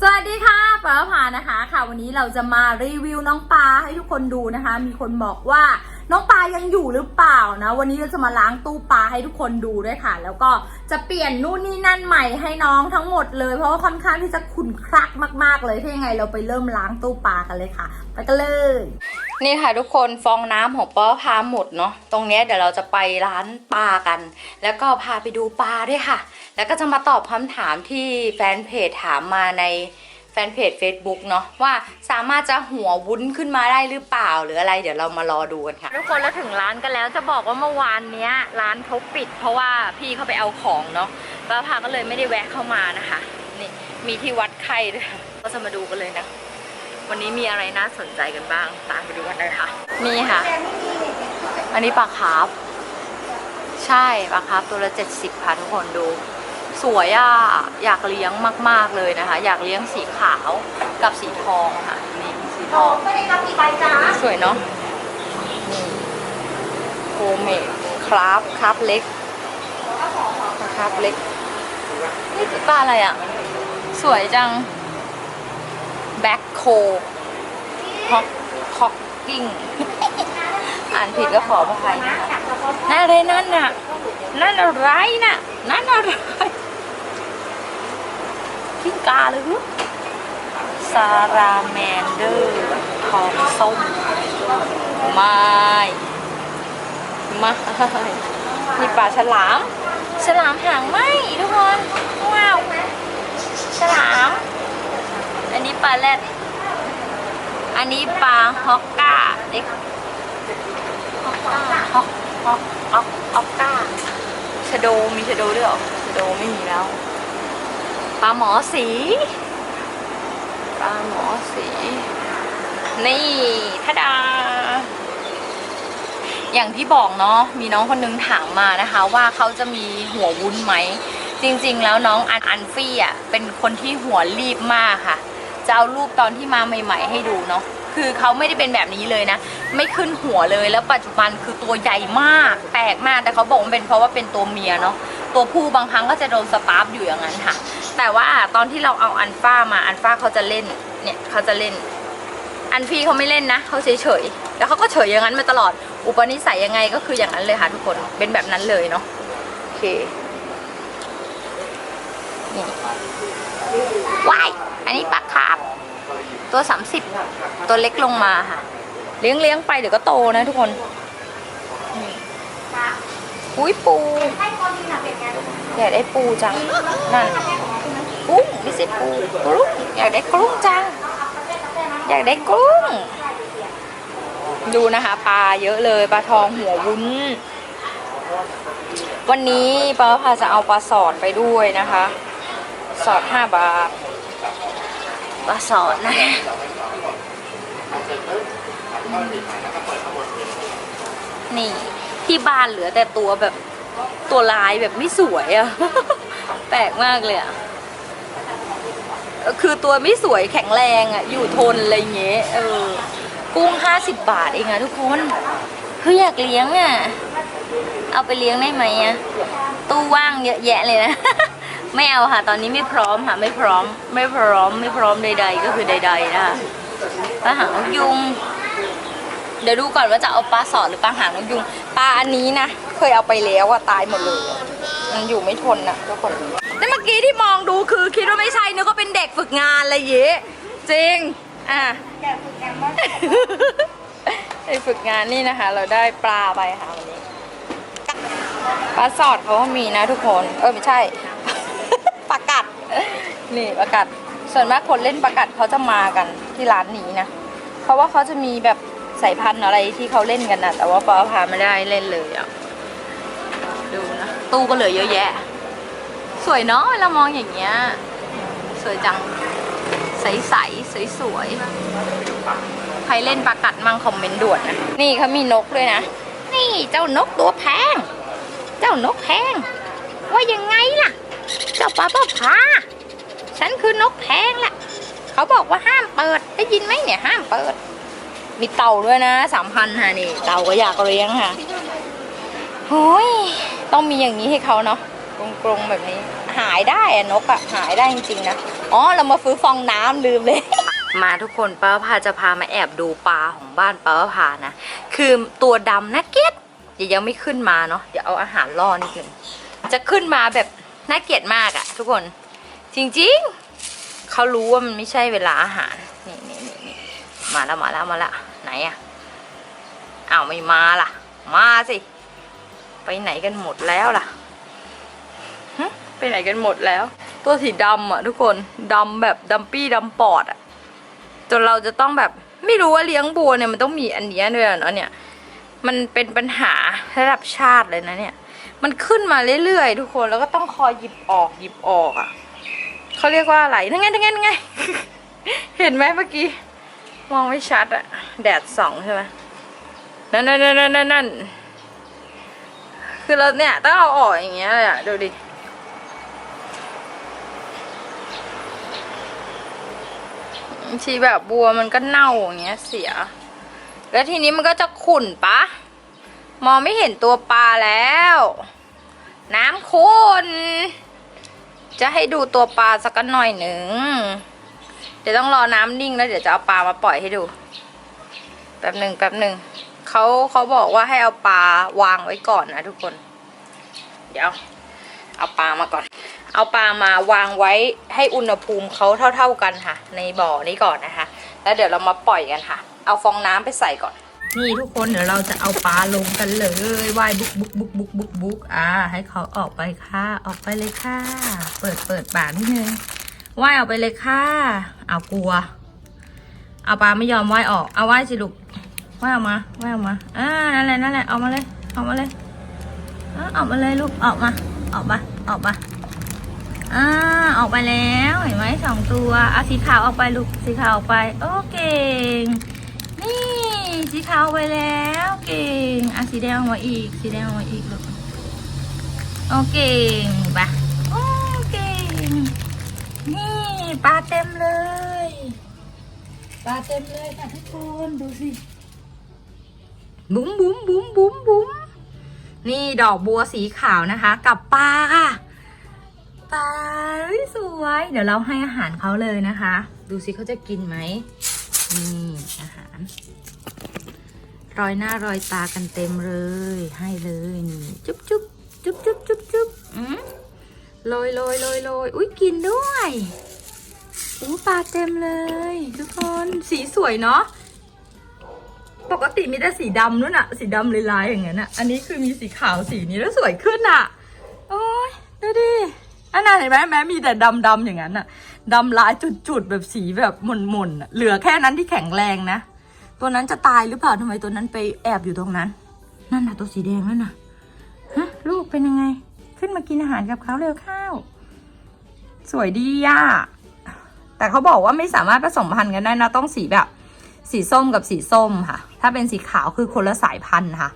สวัสดีค่ะปาผานะคะค่ะ วันนี้เราจะมารีวิวน้องปลาให้ทุกคนดูนะคะ มีคนบอกว่าน้องปลายังอยู่หรือเปล่านะ วันนี้เราจะมาล้างตู้ปลาให้ทุกคนดูด้วยค่ะ แล้วก็จะเปลี่ยนนู่นนี่นั่นใหม่ให้น้องทั้งหมดเลย เพราะว่าค่อนข้างที่จะขุ่นคลักมาก ๆ เลยถ้ายังไงเราไปเริ่มล้างตู้ปลากันเลยค่ะ ไปกันเลย นี่ค่ะทุกคนฟองน้ำของป้าพาหมดเนาะตรงนี้เดี๋ยวเราจะไปร้านปลากัน แล้วก็พาไปดูปลาด้วยค่ะ แล้วก็จะมาตอบคำถามที่แฟนเพจถามมาในแฟนเพจ Facebook เนาะว่าสามารถจะหัววุ้นขึ้นมาได้หรือเปล่าหรืออะไร เดี๋ยวเรามารอดูกันค่ะ ทุกคนแล้วถึงร้านกันแล้วจะบอกว่าเมื่อวานเนี้ยร้านเขาปิด เพราะว่าพี่เขาไปเอาของเนาะป้าพาก็เลยไม่ได้แวะเข้ามานะคะนี่มีที่วัดไข้ด้วยก็จะมาดูกันเลยนะ วันนี้มีอะไรน่าสนใจกันบ้าง ตามไปดูกันเลยค่ะ นี่ค่ะ อันนี้ปลาคาร์ฟใช่ปลาคาร์ฟตัวละ 70ค่ะทุกคนดู สวยอะ อยากเลี้ยงมาก ๆเลยนะคะ อยากเลี้ยงสีขาวกับสีทองค่ะนี่สีทองไม่ได้รับกี่ใบจ้าสวยเนาะนี่โฮเมดคราฟคราฟเล็กคราฟเล็ก นี่คือปลาอะไรอะ สวยจัง แบ็คโคฮอกฮอกกิ้ง อ่านผิดก็ขออภัยนะคะนั่นอะไรนั่นน่ะ นั่นอะไรน่ะ นั่นอะไรกิ้งกาเลยฮึซาราแมนเดอร์ทองส้มไม่ไม่มีปลาฉลาม ฉลามหางไหมทุกคน ว้าว ฉลาม อันนี้ปลาแรด อันนี้ปลาฮอกก้าเด็กฮอกก้าฮอกฮอกฮอกฮอกก้าชะโดมีชะโดด้วยหรอชะโดไม่มีแล้ว ปลาหมอสี ปลาหมอสี นี่ทะดา อย่างที่บอกเนาะ มีน้องคนนึงถามมานะคะ ว่าเขาจะมีหัววุ้นไหมจริงๆ แล้วน้องอันอันฟี่อะเป็นคนที่หัวรีบมากค่ะ จะเอารูปตอนที่มาใหม่ ๆ ให้ดูเนาะคือเขาไม่ได้เป็นแบบนี้เลยนะ ไม่ขึ้นหัวเลยแล้วปัจจุบันคือตัวใหญ่มากแปลกมากแต่เขาบอกว่าเป็นเพราะว่าเป็นตัวเมียเนาะตัวผู้บางครั้งก็จะโดนสตาร์ฟอยู่อย่างนั้นค่ะ แต่ว่าตอนที่เราเอาอันฟ้ามาอันฟ้าเขาจะเล่นเนี่ยเขาจะเล่น อันฟี่เขาไม่เล่นนะเขาเฉยๆแล้วเขาก็เฉยอย่างนั้นมาตลอด อุปนิสัยยังไงก็คืออย่างนั้นเลยค่ะทุกคนเป็นแบบนั้นเลยเนาะโอเค นี่ว้ายอันนี้ปลาคาร์ฟตัว 30 ตัวเล็กลงมาค่ะ เลี้ยงเลี้ยงไปเดี๋ยวก็โตนะทุกคนอุ้ยปูให้คนที่หนักเป็นไอยากได้ปูจัง นั่นกุ้งไม่ใช่ปูกรุ้งอยากได้กรุ้งจัง อยากได้กุ้ง ดูนะคะ ปลาเยอะเลยปลาทองหัววุ้น วันนี้ปลาพาจะเอาปลาสอดไปด้วยนะคะ สอดห้าบาทปลาสอดนะนี่ ที่บ้านเหลือแต่ตัวแบบตัวลายแบบไม่สวยอะแปลกมากเลยอะคือตัวไม่สวยแข็งแรงอะอยู่ทนอะไรเงี้ยเออ กุ้งห้าสิบบาทเองอะทุกคนคืออยากเลี้ยงอะเอาไปเลี้ยงได้ไหมอะตู้ว่างเยอะแยะเลยนะ ไม่เอาค่ะ ตอนนี้ไม่พร้อมค่ะ ไม่พร้อม ไม่พร้อม ไม่พร้อมใด ๆ ก็คือใด ๆ นะคะปลาหางนกยุง เดี๋ยวดูก่อนว่าจะเอาปลาสอดหรือปลาหางนกยุง ปลาอันนี้นะ เคยเอาไปแล้วอะตายหมดเลยอะมันอยู่ไม่ทนนะทุกคนแต่เมื่อกี้ที่มองดูคือคิดว่าไม่ใช่นึกว่าเป็นเด็กฝึกงานอะไรอย่างเงี้ยจริง อะแกฝึกกันบ้างไปฝึกงานนี่นะคะ เราได้ปลาไปค่ะวันนี้ปลาสอดเขาก็มีนะทุกคน เออไม่ใช่ นี่ปลากัดส่วนมากคนเล่นปลากัดเขาจะมากันที่ร้านนี้นะ เพราะว่าเขาจะมีแบบสายพันธุ์อะไรที่เขาเล่นกันนะแต่ว่าปลาพาไม่ได้เล่นเลยอะดูนะตู้ก็เหลือเยอะแยะ สวยเนาะเรามองอย่างเงี้ยสวยจังใสๆสวยๆใครเล่นปลากัดมั่งคอมเมนต์ด่วนนะนี่เขามีนกด้วยนะนี่เจ้านกตัวแพง เจ้านกแพงว่ายังไงล่ะ เจ้าปลาป้าพา ฉันคือนกแพงแหละเขาบอกว่าห้ามเปิด ได้ยินไหมเนี่ยห้ามเปิด มีเต่าด้วยนะสามพันค่ะนี่ เต่าก็อยากเลี้ยงค่ะโอ้ยต้องมีอย่างนี้ให้เขาเนาะกรงๆแบบนี้ หาายได้อะนกอะหายได้จริงๆนะอ๋อเรามาฟื้นฟองน้ำลืมเลย มาทุกคนป้าพาจะพามาแอบดูปลาของบ้านป้าพานะ คือตัวดำนะเก็ตเดี๋ยวยังไม่ขึ้นมาเนาะเดี๋ยวเอาอาหารล่อนิดนึงจะขึ้นมาแบบน่าเกลียดมากอะทุกคน จริงๆ เขารู้ว่ามันไม่ใช่เวลาอาหาร นี่นี่นี่นมาแล้วมาแล้วมาล้วไหนอะอ้าวไม่มาล่ะ มาสิ ไปไหนกันหมดแล้วล่ะไปไหนกันหมดแล้ว ตัวสีดำอะทุกคนดำแบบดำปี้ดำปอดอะจนเราจะต้องแบบไม่รู้ว่าเลี้ยงบัวเนี่ยมันต้องมีอันนี้ด้วยเนาะเนี่ย มันเป็นปัญหาระดับชาติเลยนะเนี่ย มันขึ้นมาเรื่อยๆ ทุกคนแล้วก็ต้องคอยหยิบออกหยิบออกอะ เขาเรียกว่าอะไรนั่นไงนั่นไงนั่นไง เห็นไหมเมื่อกี้ มองไม่ชัดอะแดดส่องใช่ไหมนั่นนั่นนั่นนั่นนั่นคือเราเนี่ยต้องเอาออกอย่างเงี้ยเลยอะดูดิทีแบบบัวมันก็เน่าอย่างเงี้ยเสีย แล้วทีนี้มันก็จะขุ่นปะ มองไม่เห็นตัวปลาแล้ว น้ำขุ่น จะให้ดูตัวปลาสักหน่อยหนึ่ง เดี๋ยวต้องรอน้ำนิ่งแล้วเดี๋ยวจะเอาปลามาปล่อยให้ดู แป๊บหนึ่งแป๊บหนึ่งเขาเขาบอกว่าให้เอาปลาวางไว้ก่อนนะทุกคน เดี๋ยว เอาปลามาก่อน เอาปลามาวางไว้ให้อุณหภูมิเขาเท่า ๆกันค่ะ ในบ่อนี้ก่อนนะคะ แล้วเดี๋ยวเรามาปล่อยกันค่ะ เอาฟองน้ำไปใส่ก่อน นี่ทุกคนเดี๋ยวเราจะเอาปลาลงกันเลยว่ายบุกบุกบุกบุกบุกบุกอ่า ให้เขาออกไปค่ะ ออกไปเลยค่ะ เปิดเปิดปากนิดนึงว่ายออกไปเลยค่ะเอากลัว เอาปลาไม่ยอมว่ายออก เอาว่ายสิลูกว่ายออกมาว่ายออกมาอ่านั่นแหละนั่นแหละออกมาเลยออกมาเลยอ่าออกมาเลยลูกออกมาออกมาออกมาอ่าออกไปแล้วเห็นไหมสองตัวเอาสีขาวออกไปลูกสีขาวออกไป โอเก่นี่ สีขาวไปแล้วเก่งอะสีแดงมาอีก สีแดงมาอีกลูกโอเก่งปะโอเก่งนี่ปลาเต็มเลยปลาเต็มเลยค่ะทุกคนดูสิบุ๋มบุ๋มบุ๋มบุ๋มบุ๋มนี่ดอกบัวสีขาวนะคะ กับปลาค่ะปลาสวย เดี๋ยวเราให้อาหารเขาเลยนะคะ ดูสิเขาจะกินไหมนี่อาหาร รอยหน้ารอยตากันเต็มเลย ให้เลยนี่จุ๊บจุ๊บจุ๊บจุ๊บจุ๊บจุ๊บอืมโรยโรยโรยโรยอุ้ยกินด้วยอู้ปลาเต็มเลย ทุกคนสีสวยเนาะปกติมีแต่สีดำนู่นอะสีดำลายๆอย่างเงี้ยน่ะอันนี้คือมีสีขาวสีนี้แล้วสวยขึ้นอะโอ้ยดูดิอันนั้นเห็นไหมแม้มีแต่ดำดำๆอย่างนั้นอะดำลายจุดๆแบบสีแบบหม่นๆอะเหลือแค่นั้นที่แข็งแรงนะ ตัวนั้นจะตายหรือเปล่าทำไมตัวนั้นไปแอบอยู่ตรงนั้น นั่นน่ะตัวสีแดงนั่นน่ะฮะลูกเป็นยังไง ขึ้นมากินอาหารกับเขาเร็วข้าว สวยดีอะแต่เขาบอกว่าไม่สามารถผสมพันธุ์กันได้นะต้องสีแบบ สีส้มกับสีส้มค่ะ ถ้าเป็นสีขาวคือคนละสายพันธุ์ค่ะ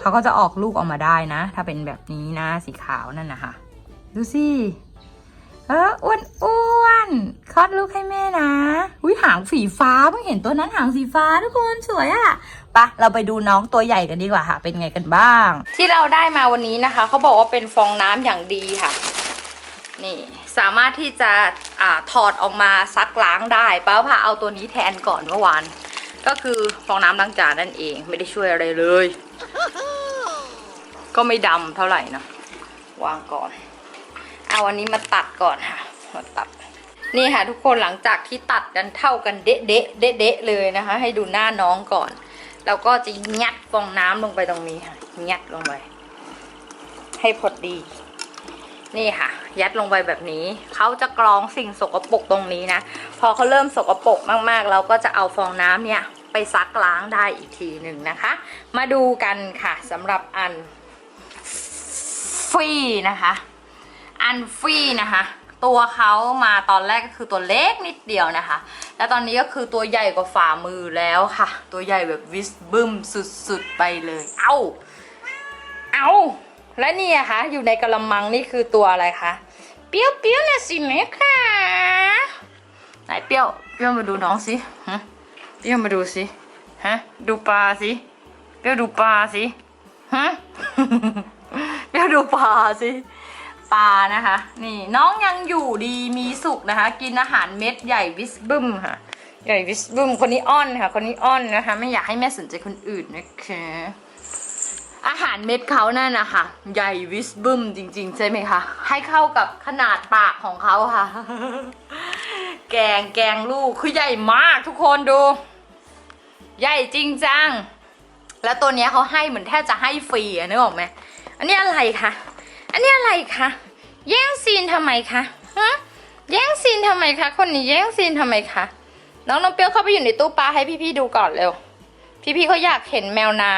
เขาก็จะออกลูกออกมาได้นะ ถ้าเป็นแบบนี้นะสีขาวนั่นนะคะดูสิเอออ้วนอ้วน คลอดลูกให้แม่นะอุ้ยหางสีฟ้าเพิ่งเห็นตัวนั้นหางสีฟ้าทุกคนสวยอะ่ะปะเราไปดูน้องตัวใหญ่กันดีกว่าค่ะ เป็นไงกันบ้าง ที่เราได้มาวันนี้นะคะเขาบอกว่าเป็นฟองน้ำอย่างดีค่ะ นี่สามารถที่จะอ่าถอดออกมาซักล้างได้ป้าพาเอาตัวนี้แทนก่อนเมื่อวานก็คือฟองน้ำล้างจานนั่นเองไม่ได้ช่วยอะไรเลย ก็ไม่ดำเท่าไหร่นะวางก่อนเอาวันนี้มาตัดก่อนค่ะมาตัด นี่ค่ะทุกคนหลังจากที่ตัดกันเท่ากันเดะเดะเดะเดะเลยนะคะ ให้ดูหน้าน้องก่อน แล้วก็จะยัดฟองน้ำลงไปตรงนี้ค่ะยัดลงไป ให้พอดี นี่ค่ะ ยัดลงไปแบบนี้ เขาจะกรองสิ่งสกปรกตรงนี้นะ พอเขาเริ่มสกปรกมากๆ เราก็จะเอาฟองน้ำเนี่ย ไปซักล้างได้อีกทีหนึ่งนะคะ มาดูกันค่ะสำหรับอันฟรีนะคะ อันฟรีนะคะ ตัวเขามาตอนแรกก็คือตัวเล็กนิดเดียวนะคะ แล้วตอนนี้ก็คือตัวใหญ่กว่าฝ่ามือแล้วค่ะ ตัวใหญ่แบบวิสบึ้มสุดๆไปเลย เอาเอาและนี่อะคะอยู่ในกระมังนี่คือตัวอะไรคะ เปรี้ยวเปรี้ยวนะสิแม่ค่ะไหนเปรี้ยว เปรี้ยวมาดูน้องสิฮะเปรี้ยวมาดูสิฮะ ดูปลาสิ เปรี้ยวดูปลาสิฮะ เปรี้ยวดูปลาสิ ปลานะคะ นี่น้องยังอยู่ดีมีสุขนะคะ กินอาหารเม็ดใหญ่วิสบึมค่ะ ใหญ่วิสบึมคนนี้อ้อนค่ะ คนนี้อ้อนนะคะ ไม่อยากให้แม่สนใจคนอื่นนะคะอาหารเม็ดเขานั่นนะคะใหญ่วิสบึมจริง ๆ ใช่ไหมคะ ให้เข้ากับขนาดปากของเขาค่ะ แกงแกงลูกคือใหญ่มากทุกคนดู ใหญ่จริงจัง แล้วตัวนี้เขาให้เหมือนแทบจะให้ฟรีอะนึกออกไหมอันนี้อะไรคะ อันนี้อะไรคะแย่งซีนทำไมคะฮะแย่งซีนทำไมคะคนนี้แย่งซีนทำไมคะน้องน้ำเปรี้ยวเข้าไปอยู่ในตู้ปลาให้พี่ๆดูก่อนเร็ว พี่ๆเขาอยากเห็นแมวน้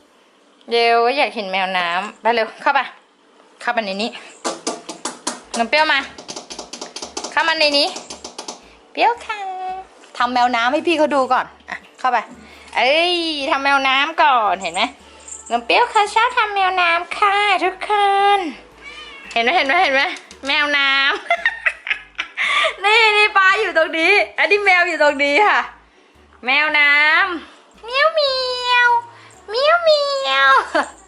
ำเร็วอยากเห็นแมวน้ำไปเร็วเข้าไปเข้าไปในนี้น้ำเปรี้ยวมา เข้ามาในนี้ เปรี้ยวค่ะทำแมวน้ำให้พี่เขาดูก่อนอะเข้าไป เอ้ยทำแมวน้ำก่อนเห็นไหม น้ำเปรี้ยวค่ะชอบทำแมวน้ำค่ะทุกคน เห็นไหมเห็นไหมเห็นไหมแมวน้ำ นี่นี่ปลาอยู่ตรงนี้ อันนี้แมวอยู่ตรงนี้ค่ะ แมวน้ำเมียวเมียวเมียวเมียว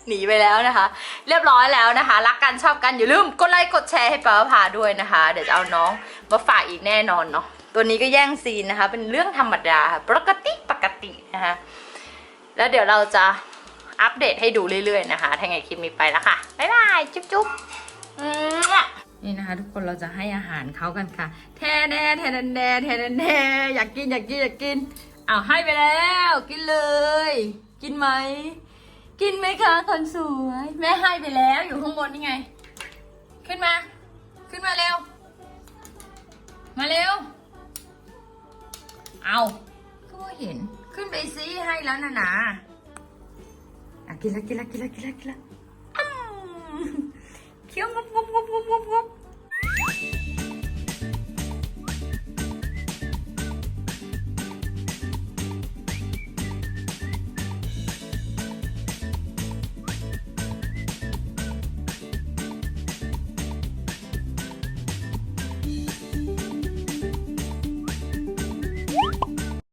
หนีไปแล้วนะคะ เรียบร้อยแล้วนะคะ รักกันชอบกันอย่าลืมกดไลค์กดแชร์ให้ป้าพาด้วยนะคะ เดี๋ยวจะเอาน้องมาฝากอีกแน่นอนเนาะตัวนี้ก็แย่งซีนนะคะ เป็นเรื่องธรรมดาปกติปกตินะคะ แล้วเดี๋ยวเราจะ อัปเดตให้ดูเรื่อยๆนะคะถ้าไงคลิปนี้ไปแล้วค่ะ บ๊ายบาย จุ๊บจุ๊บนี่นะคะ ทุกคนเราจะให้อาหารเขากันค่ะ แทแดแทแดแดแทแดแดอยากกินอยากกินอยากกินอ้าวให้ไปแล้ว กินเลย กินไหม กินไหมคะคนสวย แม่ให้ไปแล้วอยู่ข้างบนนี่ไง ขึ้นมา ขึ้นมาเร็ว มาเร็ว เอาก็เห็นขึ้นไปซิให้แล้วนะนะ อะกินแ